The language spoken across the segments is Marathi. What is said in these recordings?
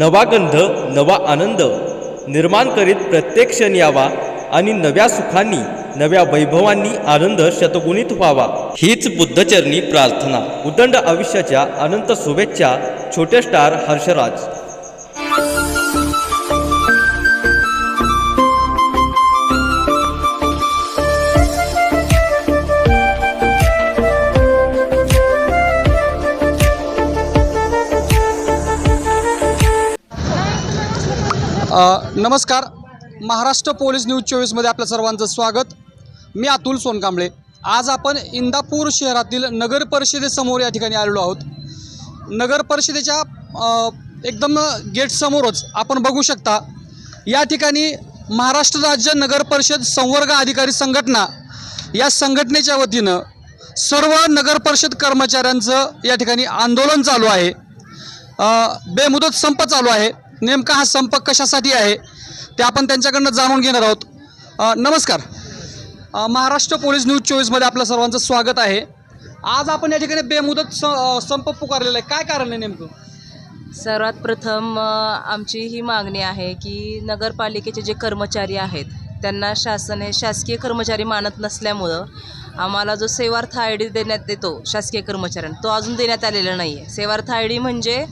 नवा गंध नवा आनंद निर्माण करीत प्रत्येक क्षण यावा आणि नव्या सुखांनी नव्या वैभवांनी आनंद शतगुणित व्हावा. हीच बुद्धचरणी प्रार्थना. उदंड आयुष्याच्या अनंत शुभेच्छा छोटे स्टार हर्षराज. नमस्कार. महाराष्ट्र पोलीस न्यूज चोवीसमध्ये आपल्या सर्वांचं स्वागत. मी अतुल सोनकांबळे. आज आपण इंदापूर शहरातील नगर परिषदेसमोर या ठिकाणी आलेलो आहोत. नगर परिषदेच्या एकदम गेटसमोरच आपण बघू शकता या ठिकाणी महाराष्ट्र राज्य नगर परिषद संवर्ग अधिकारी संघटना या संघटनेच्या वतीनं सर्व नगर परिषद कर्मचाऱ्यांचं या ठिकाणी आंदोलन चालू आहे. बेमुदत संप चालू आहे. नेमका हा संप कशासाठी आहे ते आपण त्यांच्याकडनं जाणून घेणार आहोत. नमस्कार. महाराष्ट्र पोलीस न्यूज चोवीसमध्ये आपलं सर्वांचं स्वागत आहे. आज आपण या ठिकाणी बेमुदत स संप पुकारलेला आहे. काय कारण आहे नेमकं? सर्वात प्रथम आमची ही मागणी आहे की नगरपालिकेचे जे कर्मचारी आहेत त्यांना शासन हे शासकीय कर्मचारी मानत नसल्यामुळं आम्हाला जो सेवार्थ आय डी देण्यात येतो शासकीय कर्मचाऱ्यांना तो अजून देण्यात आलेला नाही आहे सेवार्थ आय डी म्हणजे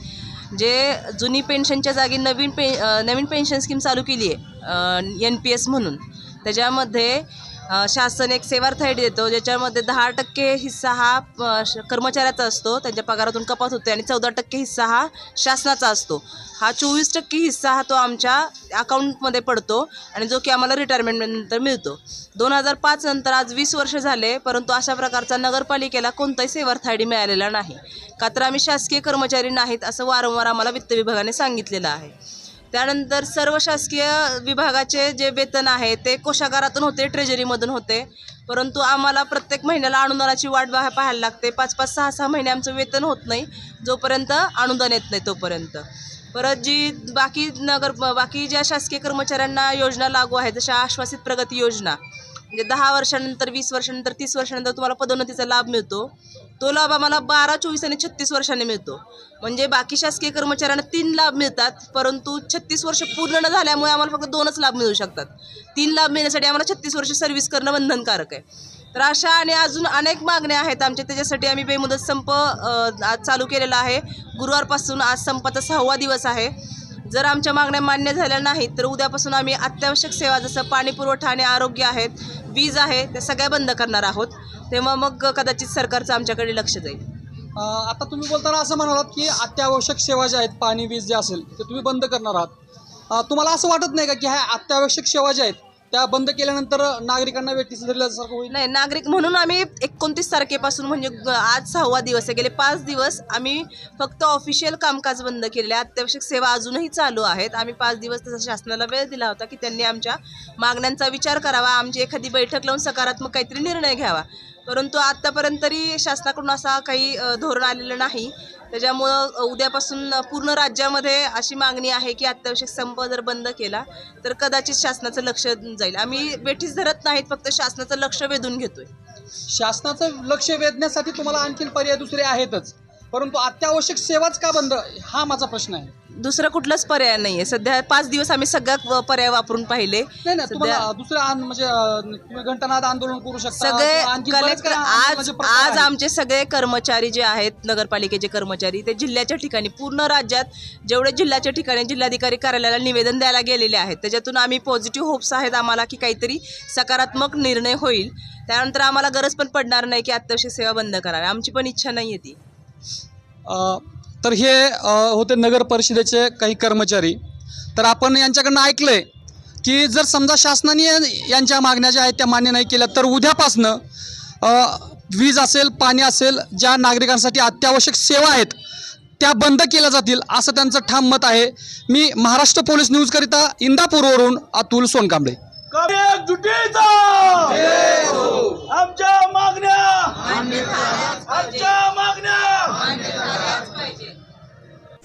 जे जुनी पेन्शनच्या जागी नवीन पे नवीन पेन्शन स्कीम चालू केली आहे एन पी एस म्हणून. त्याच्यामध्ये शासन एक सेवार्थ आय देतो ज्याच्यामध्ये दहा टक्के हिस्सा हा श- कर्मचाऱ्याचा असतो त्यांच्या पगारातून कपात होते आणि चौदा टक्के हिस्सा हा शासनाचा असतो. हा चोवीस टक्के हिस्सा हा तो आमच्या अकाउंटमध्ये पडतो आणि जो की आम्हाला रिटायरमेंटनंतर मिळतो. दोन हजार पाच नंतर आज वीस वर्ष झाले परंतु अशा प्रकारचा नगरपालिकेला कोणताही सेवार्थ थायडी मिळालेला नाही. का तर आम्ही शासकीय कर्मचारी नाहीत असं वारंवार आम्हाला वित्त विभागाने सांगितलेलं आहे. त्यानंतर सर्व शासकीय विभागाचे जे वेतन आहे ते कोशागारातून होते ट्रेजरीमधून होते. परंतु आम्हाला प्रत्येक महिन्याला अनुदानाची वाट पाहा पाहायला लागते. पाच पाच सहा सहा महिने आमचं वेतन होत नाही. जोपर्यंत अनुदान येत नाही तोपर्यंत. परत जी बाकी नगर बाकी ज्या शासकीय कर्मचाऱ्यांना योजना लागू आहेत जशा आश्वासित प्रगती योजना म्हणजे दहा वर्षानंतर वीस वर्षानंतर तीस वर्षानंतर तुम्हाला पदोन्नतीचा लाभ मिळतो. तो लाभ आम्हाला बारा चोवीस आणि छत्तीस वर्षाने मिळतो. म्हणजे बाकी शासकीय कर्मचाऱ्यांना तीन लाभ मिळतात परंतु छत्तीस वर्ष पूर्ण न झाल्यामुळे आम्हाला फक्त दोनच लाभ मिळू शकतात. तीन लाभ मिळण्यासाठी आम्हाला छत्तीस वर्ष सर्व्हिस करणं बंधनकारक आहे. तर अशा आणि अजून अनेक मागण्या आहेत आमच्या त्याच्यासाठी आम्ही बेमुदत संप आज चालू केलेला आहे. गुरुवारपासून आज संपाचा सहावा दिवस आहे. जर आमच्या मागण्या मान्य झाल्या नाहीत तर उद्यापासून आम्ही अत्यावश्यक सेवा जसं पाणी पुरवठा आणि आरोग्य आहेत वीज आहे त्या सगळ्या बंद करणार आहोत. तेव्हा मग कदाचित सरकारचं आमच्याकडे लक्ष जाईल. अ, आता तुम्ही बोलताना असं म्हणालात की अत्यावश्यक सेवा ज्या आहेत पाणी वीज जे असेल ते तुम्ही बंद करणार आहात. अ, तुम्हाला असं वाटत नाही का की ह्या अत्यावश्यक सेवा ज्या आहेत त्या बंद केल्यानंतर नागरिकांना व्यक्ती धरल्यासारखं होईल? नाही नागरिक म्हणून आम्ही एकोणतीस तारखेपासून म्हणजे आज सहावा दिवस आहे. गेले पाच दिवस आम्ही फक्त ऑफिशियल कामकाज बंद केलेले अत्यावश्यक सेवा अजूनही चालू आहेत. आम्ही पाच दिवस तसा शासनाला वेळ दिला होता की त्यांनी आमच्या मागण्यांचा विचार करावा. आमची एखादी बैठक लावून सकारात्मक काहीतरी निर्णय घ्यावा. परंतु आत्तापर्यंत तरी शासनाकडून असा काही धोरण आलेलं नाही. त्याच्यामुळं उद्यापासून पूर्ण राज्यामध्ये अशी मागणी आहे की अत्यावश्यक संप जर बंद केला तर कदाचित शासनाचं लक्ष जाईल. आम्ही वेठीस धरत नाहीत फक्त शासनाचं लक्ष वेधून घेतोय. शासनाचं लक्ष वेधण्यासाठी तुम्हाला आणखी पर्याय दुसरे आहेतच. परंतु अत्यावश्यक सेवाच का बंद? हा माझा प्रश्न आहे. दुसरं कुठलाच पर्याय नाही आहे सध्या पाच दिवस आम्ही सगळ्यात व- पर्याय वापरून पाहिले. नाही नाही तुम्हाला सध्या दुसरं आन- म्हणजे अं, तुम्ही घंटानाद आंदोलन करू शकता सगळे किंवा आणखी बरेच कलेक्टर काही आज आंदोलनाचे प्रकार आज आहेत. आमचे सगळे कर्मचारी जे आहेत नगरपालिकेचे कर्मचारी ते जिल्ह्याच्या ठिकाणी पूर्ण राज्यात जेवढे जिल्ह्याच्या ठिकाणी जिल्हाधिकारी कार्यालयाला निवेदन द्यायला गेलेले आहेत त्याच्यातून आम्ही पॉझिटिव्ह होप्स आहेत आम्हाला की काहीतरी सकारात्मक निर्णय होईल. त्यानंतर आम्हाला गरज पण पडणार नाही की अत्यावश्यक सेवा बंद करावी. आमची पण इच्छा नाही आहे ती. तर हे होते नगर परिषदेचे काही कर्मचारी. तर आपण यांच्याकडनं आहे की जर समजा शासनाने यांच्या मागण्या ज्या आहेत त्या मान्य नाही केल्या तर उद्यापासनं वीज असेल पाणी असेल ज्या नागरिकांसाठी अत्यावश्यक सेवा आहेत त्या बंद केल्या जातील असं त्यांचं ठाम मत आहे. मी महाराष्ट्र पोलीस न्यूजकरिता इंदापूरवरून अतुल सोनकांबळे कमी एकजुटीचा आमच्या मागण्या आमच्या मागण्या